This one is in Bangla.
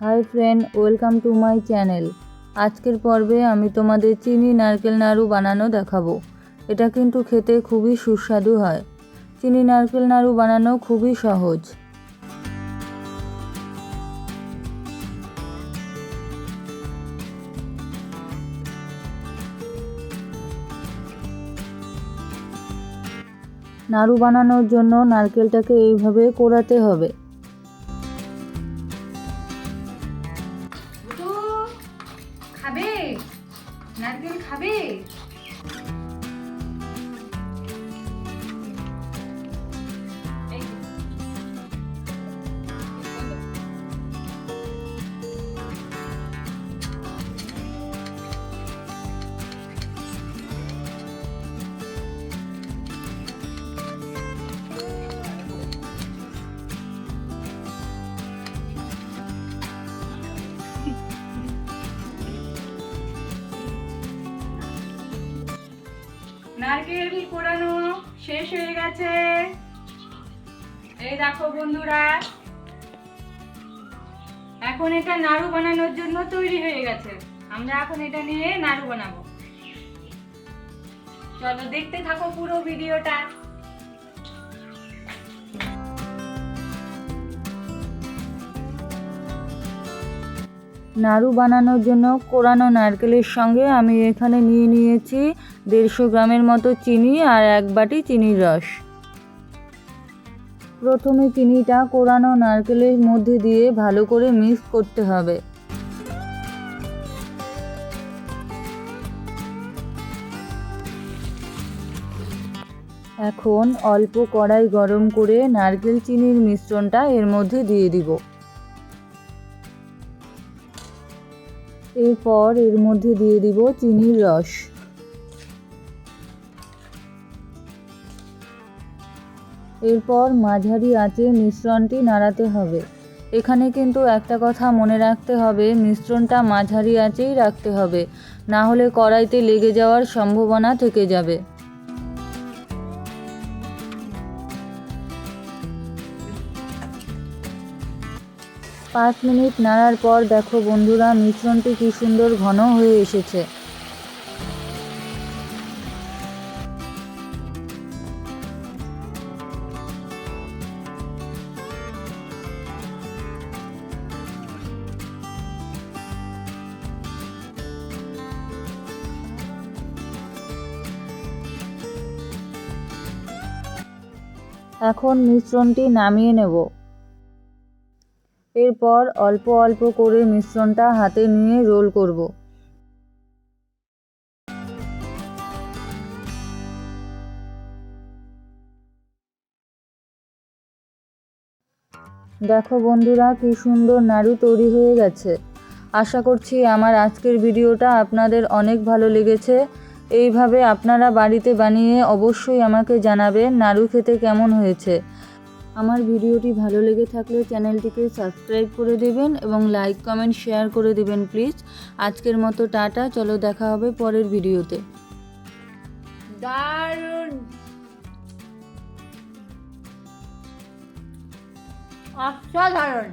Hi friend, welcome to my channel. আজকের পর্বে আমি তোমাদের চিনি নারকেল নাড়ু বানানো দেখাবো। এটা কিন্তু খেতে খুবই সুস্বাদু হয়। চিনি নারকেল নাড়ু বানানো খুবই সহজ। নাড়ু বানানোর জন্য নারকেলটাকে এইভাবে কোরাতে হবে। নারকেল খাবে? নারকেল কোরানো শেষ হয়ে গেছে। এই দেখো বন্ধুরা, এখন এটা নাড়ু বানানোর জন্য তৈরি হয়ে গেছে। আমরা এখন এটা নিয়ে নাড়ু বানাবো। চলো দেখতে থাকো পুরো ভিডিওটা। নাড়ু বানানোর জন্য কোরানো নারকেলের সঙ্গে আমি এখানে নিয়ে নিয়েছি দেড়শো গ্রামের মতো চিনি আর এক বাটি চিনির রস। প্রথমে চিনিটা কোরানো নারকেলের মধ্যে দিয়ে ভালো করে মিক্স করতে হবে। এখন অল্প কড়াই গরম করে নারকেল চিনির মিশ্রণটা এর মধ্যে দিয়ে দিব। এরপর এর মধ্যে দিয়ে দিব চিনির রস। এরপর মাঝারি আঁচে মিশ্রণটি নাড়াতে হবে। এখানে কিন্তু একটা কথা মনে রাখতে হবে, মিশ্রণটা মাঝারি আঁচেই রাখতে হবে, না হলে কড়াইতে লেগে যাওয়ার সম্ভাবনা থেকে যাবে। পাঁচ মিনিট নাড়ার পর দেখো বন্ধুরা, মিশ্রণটি কি সুন্দর ঘন হয়ে এসেছে। এখন মিশ্রণটি নামিয়ে নেব। এরপর অল্প অল্প করে মিশ্রণটা হাতে নিয়ে রোল করব। দেখো বন্ধুরা, কি সুন্দর নাড়ু তৈরি হয়ে গেছে। আশা করছি আমার আজকের ভিডিওটা আপনাদের অনেক ভালো লেগেছে। এইভাবে আপনারা বাড়িতে বানিয়ে অবশ্যই আমাকে জানাবেন নাড়ু খেতে কেমন হয়েছে। আমার ভিডিওটি ভালো লেগে থাকলে চ্যানেলটিকে সাবস্ক্রাইব করে দেবেন এবং লাইক, কমেন্ট, শেয়ার করে দেবেন প্লিজ। আজকের মতো টাটা, চলো দেখা হবে পরের ভিডিওতে। অসাধারণ!